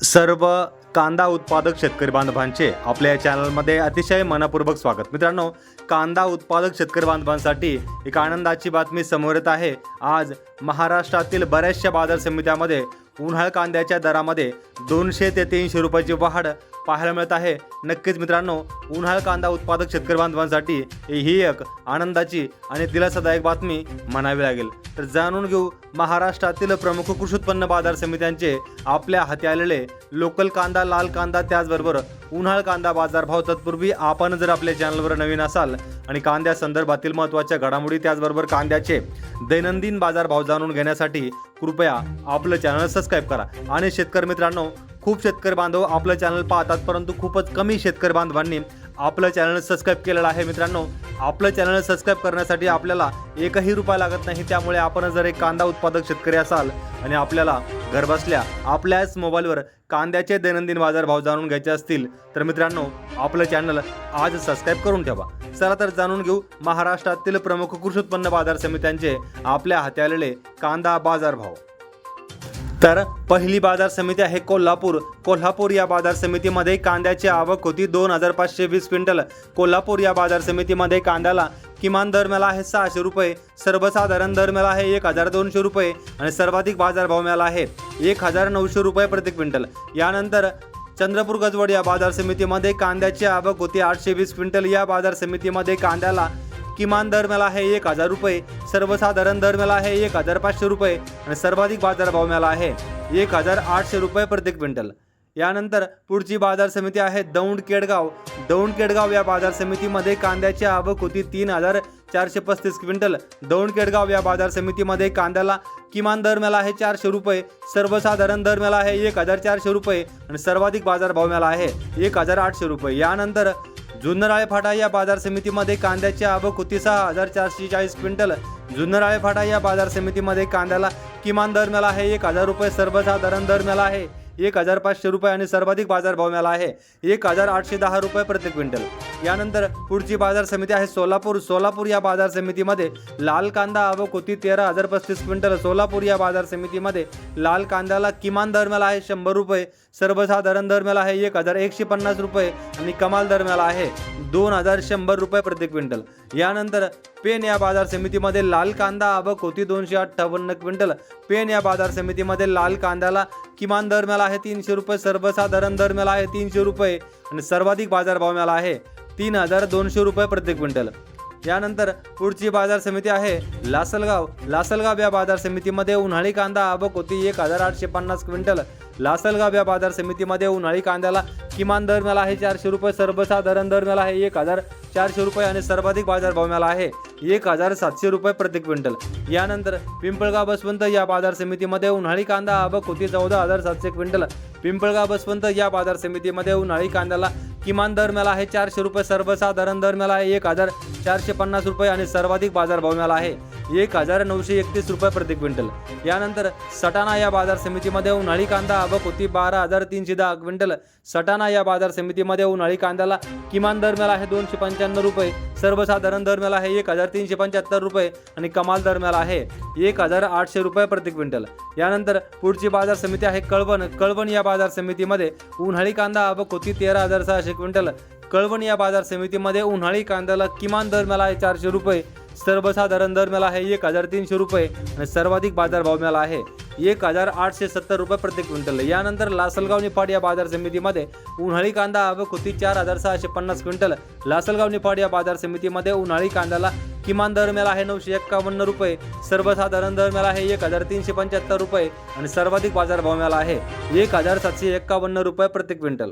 सर्व कांदा उत्पादक शेतकरी बांधवांचे आपल्या या चॅनलमध्ये अतिशय मनपूर्वक स्वागत. मित्रांनो कांदा उत्पादक शेतकरी बांधवांसाठी एक आनंदाची बातमी समोर येत आहे. आज महाराष्ट्रातील बऱ्याचशा बाजार समित्यामध्ये उन्हाळ कांद्याच्या दरामध्ये दोनशे ते तीनशे रुपयाची वाढ पाहायला मिळत आहे. नक्कीच मित्रांनो उन्हाळ कांदा उत्पादक शेतकरी बांधवांसाठी ही एक आनंदाची आणि दिलासादायक बातमी म्हणावी लागेल. तर जाणून घेऊ महाराष्ट्रातील प्रमुख कृषी उत्पन्न बाजार समित्यांचे आपल्या हाती आलेले लोकल कांदा लाल कांदा त्याचबरोबर उन्हाळ कांदा बाजारभाव तत्पूर्वी आपण जर आपल्या चॅनलवर नवीन असाल आणि कांद्या संदर्भातील महत्त्वाच्या घडामोडी त्याचबरोबर कांद्याचे दैनंदिन बाजारभाव जाणून घेण्यासाठी कृपया आपलं चॅनल सबस्क्राईब करा. आणि शेतकरी मित्रांनो खूप शेतकरी बांधव आपलं चॅनल पाहतात परंतु खूपच कमी शेतकरी बांधवांनी आपलं चॅनल सबस्क्राईब केलेलं आहे. मित्रांनो आपलं चॅनल सबस्क्राईब करण्यासाठी आपल्याला एकही रुपया लागत नाही. त्यामुळे आपण जर एक कांदा उत्पादक शेतकरी असाल आणि आपल्याला घरबसल्या आपल्याच मोबाईलवर कांद्याचे दैनंदिन बाजारभाव जाणून घ्यायचे असतील तर मित्रांनो आपलं चॅनल आज सबस्क्राईब करून ठेवा. चला तर जाणून घेऊ महाराष्ट्रातील प्रमुख कृषी उत्पन्न बाजार समित्यांचे आपल्या हाती आलेले कांदा बाजारभाव. तर पहिली बाजार समिती आहे कोल्हापूर. कोल्हापूर या बाजार समितीमध्ये कांद्याची आवक होती दोन हजार पाचशे वीस क्विंटल. कोल्हापूर या बाजार समितीमध्ये कांद्याला किमान दर मिळाला आहे सहाशे रुपये सर्वसाधारण दर मिळाला आहे एक हजार दोनशे रुपये आणि सर्वाधिक बाजारभाव मिळाला आहे एक हजार नऊशे रुपये प्रति क्विंटल. यानंतर चंद्रपूर गजवड या बाजार समितीमध्ये कांद्याची आवक होती आठशे वीस क्विंटल. या बाजार समितीमध्ये कांद्याला किमान दर मिळाला आहे एक हजार रुपये सर्वसाधारण दर मिळाला आहे एक हजार पाचशे रुपये आणि सर्वाधिक बाजारभाव मिळाला आहे एक हजार आठशे रुपये प्रति क्विंटल. यानंतर पुढची बाजार समिती आहे दौंड केडगाव. दौंड केडगाव या बाजार समितीमध्ये कांद्याची आवक होती तीन हजार चारशे पस्तीस क्विंटल. दौंड केडगाव या बाजार समितीमध्ये कांद्याला किमान दर मिळाला आहे चारशे रुपये. सर्वसाधारण दर मिळाला आहे एक हजार चारशे रुपये आणि सर्वाधिक बाजारभाव मिळाला आहे एक हजार आठशे रुपये. यानंतर जुन्नराळे फाटा या बाजार समितीमध्ये कांद्याची आवक होती. सहा हजार चारशे चाळीस क्विंटल. जुन्नराळे फाटा या बाजार समितीमध्ये कांद्याला किमान दर मिळाला आहे. एक हजार रुपये सर्वसाधारण दर मिळाला आहे. एक हजार पाचशे रुपये आणि सर्वाधिक बाजारभाव मिळाला आहे. एक हजार आठशे दहा रुपये प्रति क्विंटल. यानंतर पुढची बाजार समिती आहे सोलापूर. सोलापूर या बाजार समितीमध्ये लाल कांदा आवक होती तेरा हजार पस्तीस क्विंटल. सोलापूर या बाजार समितीमध्ये लाल कांद्याला किमान दर मिळाला आहे शंभर रुपये. सर्वसाधारण दर मिळाला आहे एक हजार एकशे पन्नास रुपये आणि कमाल दर मिळाला आहे दोन हजार शंभर रुपये प्रति क्विंटल. यानंतर पेन या बाजार समितीमध्ये लाल कांदा आवक कोती दोनशे अठ्ठावन्न क्विंटल. पेन या बाजार समितीमध्ये लाल कांद्याला किमान दर मिळाला आहे तीनशे रुपये सर्वसाधारण दर मिळाला आहे तीनशे रुपये आणि सर्वाधिक बाजारभाव मिळाला आहे तीन हजार दोनशे रुपये प्रति क्विंटल. यानंतर पुढची बाजार समिती आहे लासलगाव. लासलगाव या बाजार समितीमध्ये उन्हाळी कांदा आवक कोती एक हजार आठशे पन्नास क्विंटल. लासलगाव या बाजार समितीमध्ये उन्हाळी कांद्याला किमान दर मिळाला आहे चारशे रुपये सर्वसाधारण दर मिळाला आहे एक हजार चारशे रुपये आणि सर्वाधिक बाजारभाव मिळाला आहे. एक हजार सातशे रुपये प्रति क्विंटल. यानंतर पिंपळगाव बसवंत या बाजार समितीमध्ये उन्हाळी कांदा आवक होती चौदा हजार सातशे क्विंटल. पिंपळगाव बसवंत या बाजार समितीमध्ये उन्हाळी कांद्याला किमान दर मिळाला आहे चारशे रुपये सर्वसाधारण दर मिळाला आहे एक हजार चारशे पन्नास रुपये आणि सर्वाधिक बाजारभाव मिळाला आहे. एक हजार नऊशे एकतीस रुपये प्रति क्विंटल. यानंतर सटाणा या बाजार समितीमध्ये उन्हाळी कांदा आवक होती बारा हजार तीनशे दहा क्विंटल. सटाणा या बाजार समितीमध्ये उन्हाळी कांद्याला किमान दर मिळाला आहे दोनशे पंच्याण्णव रुपये. सर्वसाधारण दर मिळाला आहे एक हजार तीनशे पंच्याहत्तर रुपये आणि कमाल दर मिळाला आहे एक हजार आठशे रुपये प्रति क्विंटल. यानंतर पुढची बाजार समिती आहे कळवण. कळवण या बाजार समितीमध्ये उन्हाळी कांदा आवक होती तेरा हजार सहाशे क्विंटल. कळवण या बाजार समितीमध्ये उन्हाळी कांद्याला किमान दर मिळाला आहे चारशे रुपये. सर्वसाधारण दर मिळाला आहे एक हजार तीनशे रुपये आणि सर्वाधिक बाजारभाव मिळाला आहे. एक हजार आठशे सत्तर रुपये प्रति क्विंटल. यानंतर लासलगाव निफाड या बाजार समितीमध्ये उन्हाळी कांदा आवक होती चार हजार सहाशे पन्नास क्विंटल. लासलगाव निफाड या बाजार समितीमध्ये उन्हाळी कांद्याला किमान दर मिळाला आहे नऊशे एक्कावन्न रुपये. सर्वसाधारण दर मिळाला आहे एक हजार तीनशे पंच्याहत्तर रुपये आणि सर्वाधिक बाजारभाव मिळाला आहे एक हजार सातशे एक्कावन्न रुपये प्रति क्विंटल.